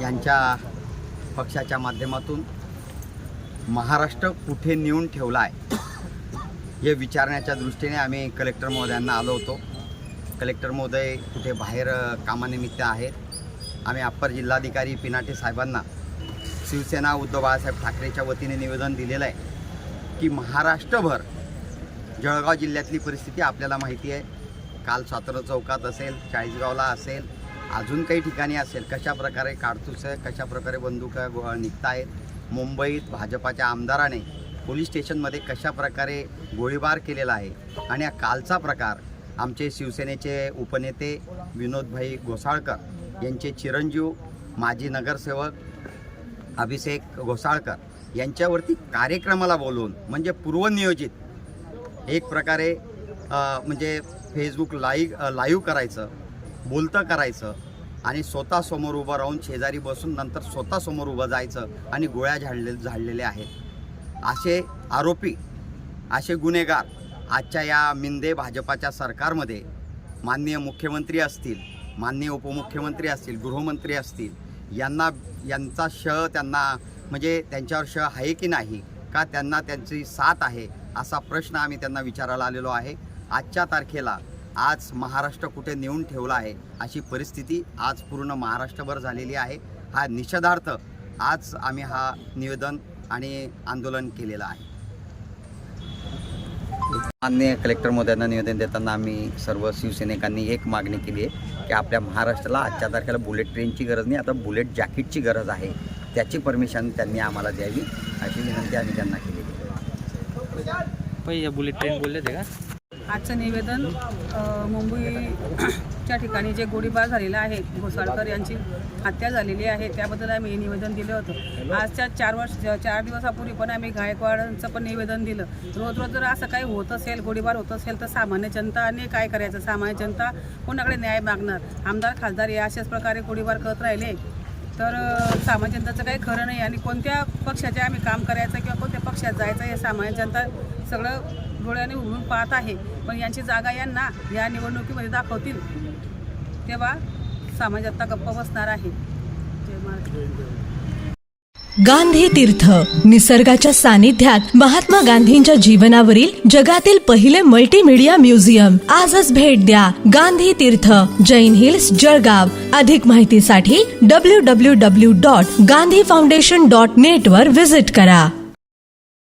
यांच्या पक्षाच्या माध्यमातून महाराष्ट्र कुठे नेऊन ठेवला आहे हे विचारण्याच्या दृष्टीने आम्ही कलेक्टर महोदयांना आलो होतो. कलेक्टर महोदय कुठे बाहेर कामानिमित्त आहेत. आम्ही अप्पर जिल्हाधिकारी पिनाटे साहेबांना शिवसेना उद्धव बाळासाहेब ठाकरेच्या वतीने निवेदन दिलेलं आहे की महाराष्ट्रभर जळगाव जिल्ह्यातली परिस्थिती आपल्याला माहिती आहे. काल सातारा चौकात असेल चाळीसगावला असेल अजून काही ठिकाणी असेल कशा प्रकारे कशाप्रकारे आहे कशा बंदुका गो निघत आहेत मुंबईत भाजपाच्या आमदाराने पोलीस स्टेशनमध्ये कशा प्रकारे गोळीबार केलेला आहे आणि हा कालचा प्रकार आमचे शिवसेनेचे उपनेते विनोदभाई घोसाळकर यांचे चिरंजीव माजी नगरसेवक अभिषेक घोसाळकर यांच्यावरती कार्यक्रमाला बोलवून म्हणजे पूर्वनियोजित एक प्रकारे म्हणजे फेसबुक लाईव्ह लाईव्ह करायचं. बोलतं करायचं आणि स्वतः समोर उभं राहून शेजारी बसून नंतर स्वतः समोर उभं जायचं आणि गोळ्या झाडले झाडलेल्या आहेत. असे आरोपी असे गुन्हेगार आजच्या या मिंदे भाजपाच्या सरकारमध्ये माननीय मुख्यमंत्री असतील माननीय उपमुख्यमंत्री असतील गृहमंत्री असतील यांना यांचा श त्यांना म्हणजे त्यांच्यावर श आहे की नाही का त्यांना त्यांची साथ आहे असा प्रश्न आम्ही त्यांना विचारायला आलेलो आहे. आजच्या तारखेला आज महाराष्ट्र कुठे नेऊन ठेवला आहे अशी परिस्थिती आज पूर्ण महाराष्ट्रभर झालेली आहे. हा निषेधार्थ आज आम्ही हा निवेदन आणि आंदोलन केलेलं आहे. मान्य कलेक्टर महोदयांना निवेदन देताना आम्ही सर्व शिवसैनिकांनी एक मागणी केली आहे की आपल्या महाराष्ट्राला आजच्या तारखेला बुलेट ट्रेनची गरज नाही आता बुलेट जॅकेटची गरज आहे. त्याची परमिशन त्यांनी आम्हाला द्यावी अशी विनंती आम्ही त्यांना केली आहे. पहिले बुलेट ट्रेन बोलले ते का? आजचं निवेदन मुंबईच्या ठिकाणी जे गोळीबार झालेला आहे घोसाळकर यांची हत्या झालेली आहे त्याबद्दल आम्ही हे निवेदन दिलं होतं. आजच्या चार वर्ष चार दिवसापूर्वी पण आम्ही गायकवाडांचं पण निवेदन दिलं. रोज रोज जर असं काही होत असेल गोळीबार होत असेल तर सामान्य जनताने काय करायचं? सामान्य जनता कोणाकडे न्याय मागणार? आमदार खासदार हे अशाच प्रकारे गोळीबार करत राहिले. तर सामान्य जनताचं काही खरं नाही आणि कोणत्या पक्षाचे आम्ही काम करायचं किंवा कोणत्या पक्षात जायचं हे सामान्य जनता सगळं डोळ्याने उघडून पाहत आहे. पण यांची जागा यांना या निवडणुकीमध्ये दाखवतील तेव्हा सामान्य गप्प बसणार आहे. गांधी तीर्थ निसर्गाच्या सानिध्यात महात्मा गांधींच्या जीवनावरील जगातील पहिले मल्टीमीडिया म्युझियम आजच भेट द्या गांधी तीर्थ जैन हिल्स जळगाव. अधिक माहितीसाठी W W W dot Gandhi foundation dot net वर विजिट करा.